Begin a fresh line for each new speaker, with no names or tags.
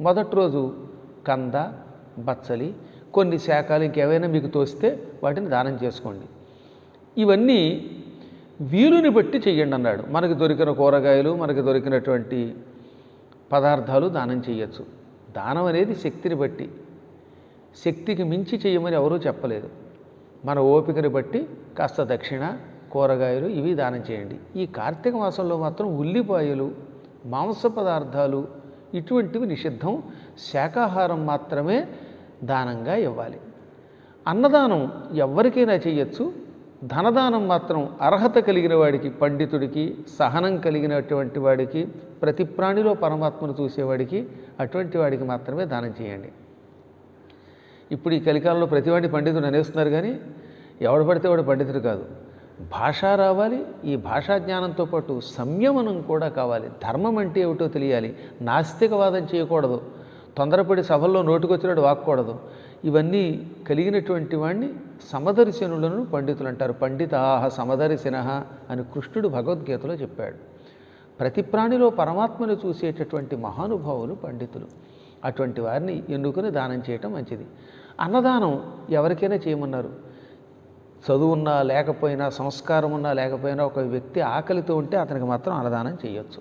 మొదటి రోజు కంద బచ్చలి కొన్ని శాఖలు ఇంకేవైనా మీకు తోస్తే వాటిని దానం చేసుకోండి. ఇవన్నీ వీలుని బట్టి చెయ్యండి అన్నాడు. మనకు దొరికిన కూరగాయలు మనకు దొరికినటువంటి పదార్థాలు దానం చేయొచ్చు దానం అనేది శక్తిని బట్టి. శక్తికి మించి చేయమని ఎవరూ చెప్పలేదు. మన ఓపికని బట్టి కాస్త దక్షిణ కూరగాయలు ఇవి దానం చేయండి. ఈ కార్తీక మాసంలో మాత్రం ఉల్లిపాయలు మాంస పదార్థాలు ఇటువంటివి నిషిద్ధం. శాకాహారం మాత్రమే దానంగా ఇవ్వాలి. అన్నదానం ఎవరికైనా చేయొచ్చు. ధనదానం మాత్రం అర్హత కలిగిన వాడికి పండితుడికి సహనం కలిగినటువంటి వాడికి ప్రతి ప్రాణిలో పరమాత్మను చూసేవాడికి అటువంటి వాడికి మాత్రమే దానం చేయండి. ఇప్పుడు ఈ కలికాలంలో ప్రతివాడిని పండితుడు అనేస్తున్నారు కానీ ఎవడు పడితే వాడు పండితుడు కాదు. భాష రావాలి ఈ భాషా జ్ఞానంతో పాటు సంయమనం కూడా కావాలి. ధర్మం అంటే ఏమిటో తెలియాలి. నాస్తికవాదం చేయకూడదు. తొందరపడి సభల్లో నోటుకొచ్చినట్టు వాక్కూడదు. ఇవన్నీ కలిగినటువంటి వాడిని సమదర్శనులను పండితులు అంటారు. పండితాహ సమదర్శిన అని కృష్ణుడు భగవద్గీతలో చెప్పాడు. ప్రతి ప్రాణిలో పరమాత్మను చూసేటటువంటి మహానుభావులు పండితులు. అటువంటి వారిని ఎన్నుకొని దానం చేయటం మంచిది. అన్నదానం ఎవరికైనా చేయమన్నారు. చదువున్నా లేకపోయినా సంస్కారం ఉన్నా లేకపోయినా ఒక వ్యక్తి ఆకలితో ఉంటే అతనికి మాత్రం అన్నదానం చేయొచ్చు